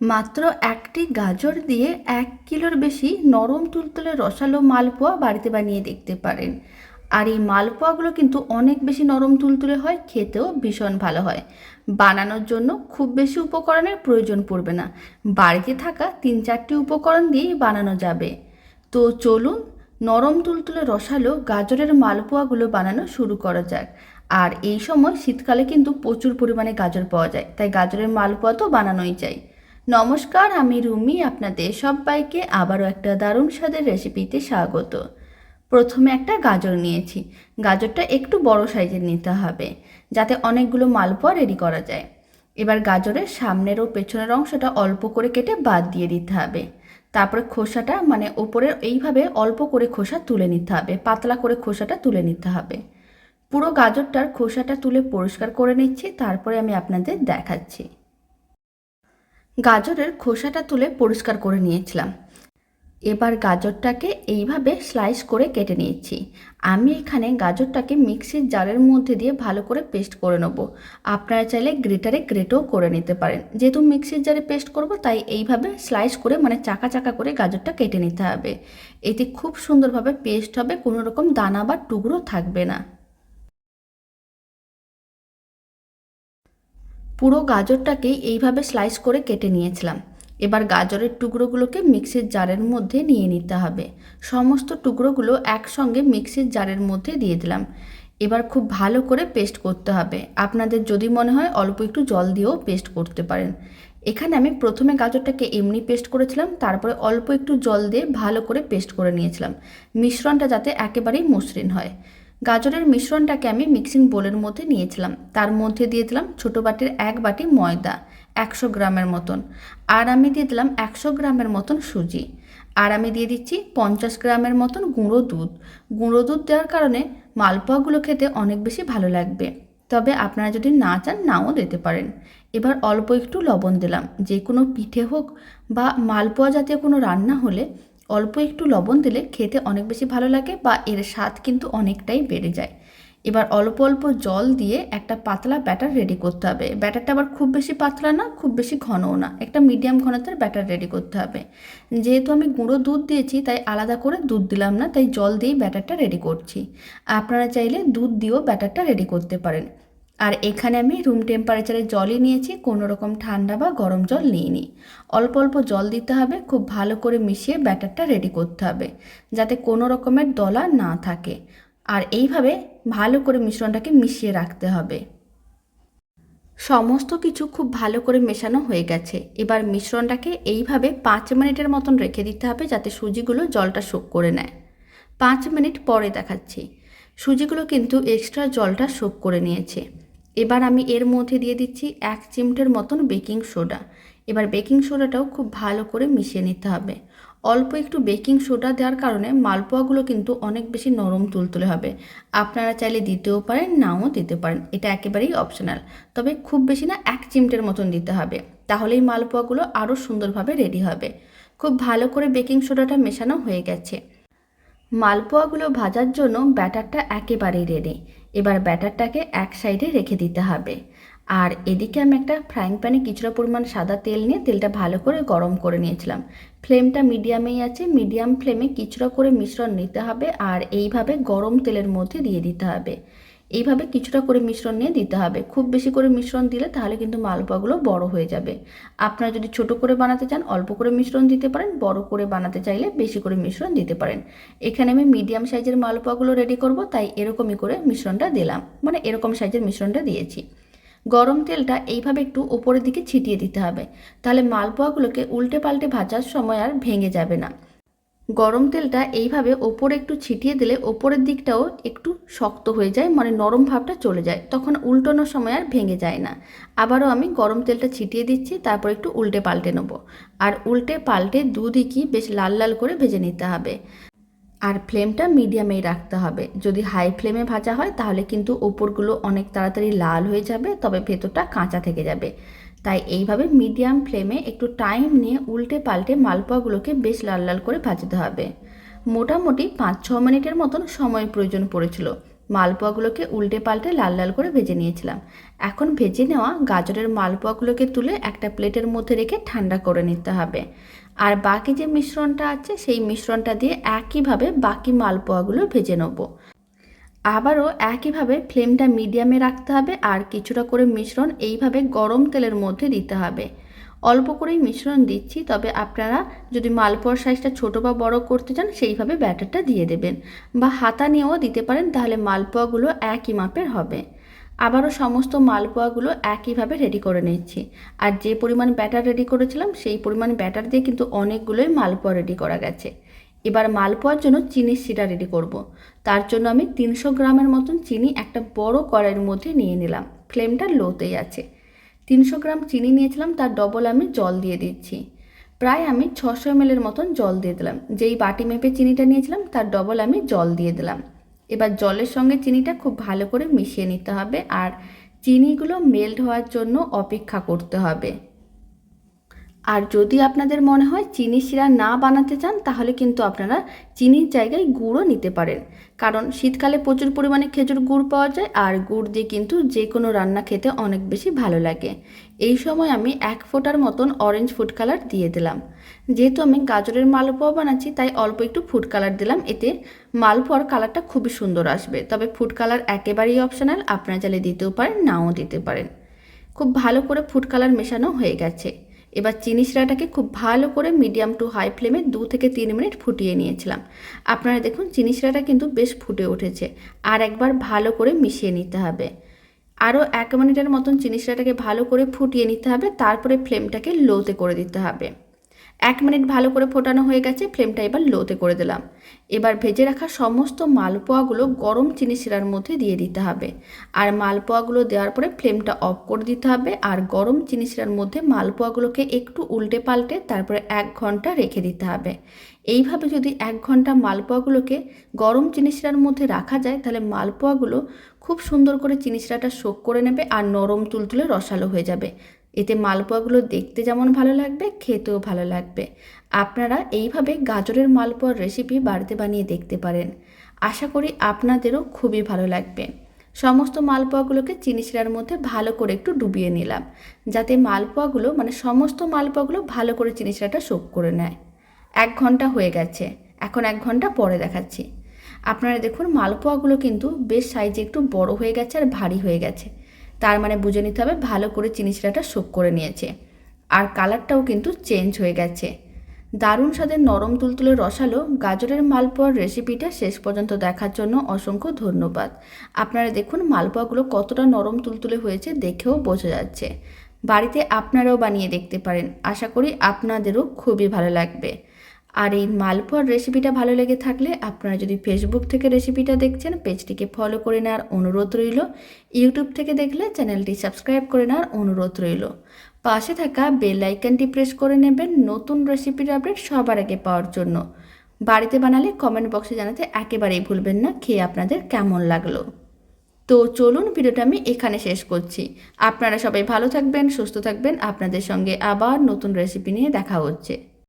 মাত্র একটি গাজর দিয়ে এক কিলোর বেশি নরম তুলতুলে রসালো মালপোয়া বাড়িতে বানিয়ে দেখতে পারেন। আর এই মালপোয়াগুলো কিন্তু অনেক বেশি নরম তুলতুলে হয়, খেতেও ভীষণ ভালো হয়। বানানোর জন্য খুব বেশি উপকরণের প্রয়োজন পড়বে না। বাড়িতে থাকা তিন চারটি উপকরণ দিয়েই বানানো যাবে। তো চলুন নরম তুলতুলে রসালো গাজরের মালপোয়াগুলো বানানো শুরু করা যাক। আর এই সময় শীতকালে কিন্তু প্রচুর পরিমাণে গাজর পাওয়া যায়, তাই গাজরের মালপোয়া তো বানানোই চাই। নমস্কার, আমি রুমি, আপনাদের সবাইকে আবারও একটা দারুণ স্বাদের রেসিপিতে স্বাগত। প্রথমে একটা গাজর নিয়েছি। গাজরটা একটু বড় সাইজের নিতে হবে, যাতে অনেকগুলো মালপোয়া রেডি করা যায়। এবার গাজরের সামনের ও পেছনের অংশটা অল্প করে কেটে বাদ দিয়ে দিতে হবে। তারপরে খোসাটা মানে ওপরের এইভাবে অল্প করে খোসা তুলে নিতে হবে, পাতলা করে খোসাটা তুলে নিতে হবে। পুরো গাজরটার খোসাটা তুলে পরিষ্কার করে নিচ্ছি, তারপরে আমি আপনাদের দেখাচ্ছি। গাজরের খোসাটা তুলে পরিষ্কার করে নিয়েছিলাম। এবার গাজরটাকে এইভাবে স্লাইস করে কেটে নিয়েছি। আমি এখানে গাজরটাকে মিক্সির জারের মধ্যে দিয়ে ভালো করে পেস্ট করে নেব। আপনারা চাইলে গ্রেটারে গ্রেটও করে নিতে পারেন। যেহেতু মিক্সির জারে পেস্ট করব, তাই এইভাবে স্লাইস করে মানে চাকা চাকা করে গাজরটা কেটে নিতে হবে। এতে খুব সুন্দরভাবে পেস্ট হবে, কোনো রকম দানা বা টুকরো থাকবে না। পুরো গাজরটাকেই এইভাবে স্লাইস করে কেটে নিয়েছিলাম। এবার গাজরের টুকরোগুলোকে মিক্সির জারের মধ্যে নিয়ে নিতে হবে। সমস্ত টুকরোগুলো একসঙ্গে মিক্সির জারের মধ্যে দিয়ে দিলাম। এবার খুব ভালো করে পেস্ট করতে হবে। আপনাদের যদি মনে হয় অল্প একটু জল দিয়েও পেস্ট করতে পারেন। এখানে আমি প্রথমে গাজরটাকে এমনি পেস্ট করেছিলাম, তারপরে অল্প একটু জল দিয়ে ভালো করে পেস্ট করে নিয়েছিলাম। মিশ্রণটা যাতে একেবারেই মসৃণ হয়। গাজরের মিশ্রণটাকে আমি মিক্সিং বোলের মধ্যে নিয়েছিলাম। তার মধ্যে দিয়ে দিলাম ছোটো বাটির এক বাটি ময়দা, একশো গ্রামের মতন। আর আমি দিয়ে দিলাম একশো গ্রামের মতন সুজি। আর আমি দিয়ে দিচ্ছি পঞ্চাশ গ্রামের মতন গুঁড়ো দুধ। গুঁড়ো দুধ দেওয়ার কারণে মালপোয়াগুলো খেতে অনেক বেশি ভালো লাগবে। তবে আপনারা যদি না চান, নাও দিতে পারেন। এবার অল্প একটু লবণ দিলাম। যে কোনো পিঠে হোক বা মালপোয়া জাতীয় কোনো রান্না হলে অল্প একটু লবণ দিলে খেতে অনেক বেশি ভালো লাগে বা এর স্বাদ কিন্তু অনেকটাই বেড়ে যায়। এবার অল্প অল্প জল দিয়ে একটা পাতলা ব্যাটার রেডি করতে হবে। ব্যাটারটা আবার খুব বেশি পাতলা না, খুব বেশি ঘনও না। একটা মিডিয়াম ঘনতার ব্যাটার রেডি করতে হবে। যেহেতু আমি গুঁড়ো দুধ দিয়েছি, তাই আলাদা করে দুধ দিলাম না, তাই জল দিয়েই ব্যাটারটা রেডি করছি। আপনারা চাইলে দুধ দিয়েও ব্যাটারটা রেডি করতে পারেন। আর এখানে আমি রুম টেম্পারেচারে জলই নিয়েছি, কোনো রকম ঠান্ডা বা গরম জল নিইনি। অল্প অল্প জল দিতে হবে, খুব ভালো করে মিশিয়ে ব্যাটারটা রেডি করতে হবে, যাতে কোনো রকমের দলা না থাকে। আর এইভাবে ভালো করে মিশ্রণটাকে মিশিয়ে রাখতে হবে। সমস্ত কিছু খুব ভালো করে মেশানো হয়ে গেছে। এবার মিশ্রণটাকে এইভাবে পাঁচ মিনিটের মতন রেখে দিতে হবে, যাতে সুজিগুলো জলটা শোক করে নেয়। পাঁচ মিনিট পরে দেখাচ্ছি। সুজিগুলো কিন্তু এক্সট্রা জলটা শোক করে নিয়েছে। এবার আমি এর মধ্যে দিয়ে দিচ্ছি এক চিমটের মতন বেকিং সোডা। এবার বেকিং সোডাটাও খুব ভালো করে মিশিয়ে নিতে হবে। অল্প একটু বেকিং সোডা দেওয়ার কারণে মালপোয়াগুলো কিন্তু অনেক বেশি নরম তুলতুলে হবে। আপনারা চাইলে দিতেও পারেন, নাও দিতে পারেন। এটা একেবারেই অপশনাল। তবে খুব বেশি না, এক চিমটের মতন দিতে হবে। তাহলেই মালপোয়াগুলো আরও সুন্দরভাবে রেডি হবে। খুব ভালো করে বেকিং সোডাটা মেশানো হয়ে গেছে। মালপোয়াগুলো ভাজার জন্য ব্যাটারটা একেবারেই রেডি এবার ব্যাটারটাকে এক সাইডে রেখে দিতে হবে। আর এদিকে আমি একটা ফ্রাইং প্যানে কিছুটা পরিমাণ সাদা তেল নিয়ে তেলটা ভালো করে গরম করে নিয়েছিলাম। ফ্লেমটা মিডিয়ামেই আছে মিডিয়াম ফ্লেমে কিছুটা করে মিশ্রণ নিতে হবে আর এইভাবে গরম তেলের মধ্যে দিয়ে দিতে হবে। এইভাবে কিছুটা করে মিশ্রণ নিয়ে দিতে হবে। খুব বেশি করে মিশ্রণ দিলে তাহলে কিন্তু মালপোয়াগুলো বড় হয়ে যাবে। আপনারা যদি ছোট করে বানাতে চান, অল্প করে মিশ্রণ দিতে পারেন, বড় করে বানাতে চাইলে বেশি করে মিশ্রণ দিতে পারেন। এখানে আমি মিডিয়াম সাইজের মালপোয়াগুলো রেডি করব, তাই এরকমই করে মিশ্রণটা দিলাম। মানে এরকম সাইজের মিশ্রণটা দিয়েছি। গরম তেলটা এইভাবে একটু ওপরের দিকে ছিটিয়ে দিতে হবে। তাহলে মালপোয়াগুলোকে উল্টে পাল্টে ভাজার সময় আর ভেঙে যাবে না। গরম তেলটা এইভাবে ওপরে একটু ছিটিয়ে দিলে ওপরের দিকটাও একটু শক্ত হয়ে যায় মানে নরম ভাবটা চলে যায়। তখন উল্টানোর সময় আর ভেঙে যায় না। আবারও আমি গরম তেলটা ছিটিয়ে দিচ্ছি, তারপর একটু উল্টে পাল্টে নেব। আর উল্টে পাল্টে দুদিকই বেশ লাল লাল করে ভেজে নিতে হবে। আর ফ্লেমটা মিডিয়ামেই রাখতে হবে। যদি হাই ফ্লেমে ভাজা হয়, তাহলে কিন্তু ওপরগুলো অনেক তাড়াতাড়ি লাল হয়ে যাবে, তবে ভেতরটা কাঁচা থেকে যাবে। তাই এইভাবে মিডিয়াম ফ্লেমে একটু টাইম নিয়ে উল্টে পাল্টে মালপোয়াগুলোকে বেশ লাল লাল করে ভাজতে হবে। মোটামুটি পাঁচ ছ মিনিটের মতন সময় প্রয়োজন পড়েছিল। মালপোয়াগুলোকে উল্টে পাল্টে লাল লাল করে ভেজে নিয়েছিলাম। এখন ভেজে নেওয়া গাজরের মালপোয়াগুলোকে তুলে একটা প্লেটের মধ্যে রেখে ঠান্ডা করে নিতে হবে। আর বাকি যে মিশ্রণটা আছে, সেই মিশ্রণটা দিয়ে একইভাবে বাকি মালপোয়াগুলো ভেজে নেব। আবারও একইভাবে ফ্লেমটা মিডিয়ামে রাখতে হবে আর কিছুটা করে মিশ্রণ এইভাবে গরম তেলের মধ্যে দিতে হবে। অল্প করেই মিশ্রণ দিচ্ছি, তবে আপনারা যদি মালপোয়ার সাইজটা ছোট বা বড় করতে চান, সেইভাবে ব্যাটারটা দিয়ে দেবেন বা হাতা নিয়েও দিতে পারেন, তাহলে মালপোয়াগুলো একই মাপের হবে। আবারও সমস্ত মালপোয়াগুলো একইভাবে রেডি করে নিচ্ছি। আর যে পরিমাণ ব্যাটার রেডি করেছিলাম, সেই পরিমাণ ব্যাটার দিয়ে কিন্তু অনেকগুলোই মালপোয়া রেডি করা গেছে। এবার মালপোয়ার জন্য চিনির শিরা রেডি করব। তার জন্য আমি তিনশো গ্রামের মতন চিনি একটা বড় কড়াইয়ের মধ্যে নিয়ে নিলাম। ফ্লেমটা লোতেই আছে। তিনশো গ্রাম চিনি নিয়েছিলাম, তার ডবল আমি জল দিয়ে দিচ্ছি। প্রায় আমি ছশো এমএলের মতন জল দিয়ে দিলাম। যেই বাটি মেপে চিনিটা নিয়েছিলাম, তার ডবল আমি জল দিয়ে দিলাম। এবার জলের সঙ্গে চিনিটা খুব ভালো করে মিশিয়ে নিতে হবে আর চিনিগুলো মেল্ট হওয়ার জন্য অপেক্ষা করতে হবে। আর যদি আপনাদের মনে হয় চিনি শিরা না বানাতে চান, তাহলে কিন্তু আপনারা চিনির জায়গায় গুড়ও নিতে পারেন। কারণ শীতকালে প্রচুর পরিমাণে খেজুর গুড় পাওয়া যায়, আর গুড় দিয়ে কিন্তু যে কোনো রান্না খেতে অনেক বেশি ভালো লাগে। এই সময় আমি এক ফোঁটার মতন অরেঞ্জ ফুড কালার দিয়ে দিলাম। যেহেতু আমি গাজরের মালপোয়া বানাচ্ছি, তাই অল্প একটু ফুড কালার দিলাম। এতে মালপোয়ার কালারটা খুবই সুন্দর আসবে। তবে ফুড কালার একেবারেই অপশনাল আপনারা চাইলে দিতেও পারেন, নাও দিতে পারেন। খুব ভালো করে ফুড কালার মেশানো হয়ে গেছে। এবার চিনি শিরাটাকে খুব ভালো করে মিডিয়াম টু হাই ফ্লেমে দু থেকে তিন মিনিট ফুটিয়ে নিয়েছিলাম। আপনারা দেখুন, চিনি শিরাটা কিন্তু বেশ ফুটে উঠেছে। আর একবার ভালো করে মিশিয়ে নিতে হবে। আরও এক মিনিটের মতন চিনি শিরাটাকে ভালো করে ফুটিয়ে নিতে হবে। তারপরে ফ্লেমটাকে লোতে করে দিতে হবে। এক মিনিট ভালো করে ফোটানো হয়ে গেছে, ফ্লেমটা এবার লোতে করে দিলাম। এবার ভেজে রাখা সমস্ত মালপোয়াগুলো গরম চিনি শিরার মধ্যে দিয়ে দিতে হবে। আর মালপোয়াগুলো দেওয়ার পরে ফ্লেমটা অফ করে দিতে হবে আর গরম চিনি শিরার মধ্যে মালপোয়াগুলোকে একটু উল্টে পাল্টে তারপরে এক ঘণ্টা রেখে দিতে হবে। এইভাবে যদি এক ঘণ্টা মালপোয়াগুলোকে গরম চিনি শিরার মধ্যে রাখা যায়, তাহলে মালপোয়াগুলো খুব সুন্দর করে চিনি শিরাটা শোক করে নেবে আর নরম তুলতুলে রসালো হয়ে যাবে। এতে মালপোয়াগুলো দেখতে যেমন ভালো লাগবে, খেতেও ভালো লাগবে। আপনারা এইভাবে গাজরের মালপোয়ার রেসিপি বাড়িতে বানিয়ে দেখতে পারেন। আশা করি আপনাদেরও খুবই ভালো লাগবে। সমস্ত মালপোয়াগুলোকে চিনি শিরার মধ্যে ভালো করে একটু ডুবিয়ে নিলাম, যাতে মালপোয়াগুলো মানে সমস্ত মালপোয়াগুলো ভালো করে চিনি শিরাটা শোক করে নেয়। এক ঘণ্টা হয়ে গেছে, এখন এক ঘণ্টা পরে দেখাচ্ছি। আপনারা দেখুন, মালপোয়াগুলো কিন্তু বেশ সাইজে একটু বড় হয়ে গেছে আর ভারী হয়ে গেছে। তার মানে বুঝে নিতে হবে ভালো করে চিনি শিরাটা শোক করে নিয়েছে। আর কালারটাও কিন্তু চেঞ্জ হয়ে গেছে। দারুণ স্বাদের নরম তুলতুলে রসালো গাজরের মালপোয়ার রেসিপিটা শেষ পর্যন্ত দেখার জন্য অসংখ্য ধন্যবাদ। আপনারা দেখুন মালপোয়াগুলো কতটা নরম তুলতুলে হয়েছে দেখেও বোঝা যাচ্ছে। বাড়িতে আপনারাও বানিয়ে দেখতে পারেন। আশা করি আপনাদেরও খুবই ভালো লাগবে। আর এই মালপোয়ার রেসিপিটা ভালো লেগে থাকলে আপনারা যদি ফেসবুক থেকে রেসিপিটা দেখছেন পেজটিকে ফলো করে নেওয়ার অনুরোধ রইল। ইউটিউব থেকে দেখলে চ্যানেলটি সাবস্ক্রাইব করে নেওয়ার অনুরোধ রইল। পাশে থাকা বেল আইকনটি প্রেস করে নেবেন নতুন রেসিপির আপডেট সবার আগে পাওয়ার জন্য। বাড়িতে বানালে কমেন্ট বক্সে জানাতে একেবারেই ভুলবেন না, খেয়ে আপনাদের কেমন লাগল। তো চলুন ভিডিওটা আমি এখানে শেষ করছি। আপনারা সবাই ভালো থাকবেন, সুস্থ থাকবেন। আপনাদের সঙ্গে আবার নতুন রেসিপি নিয়ে দেখা হচ্ছে।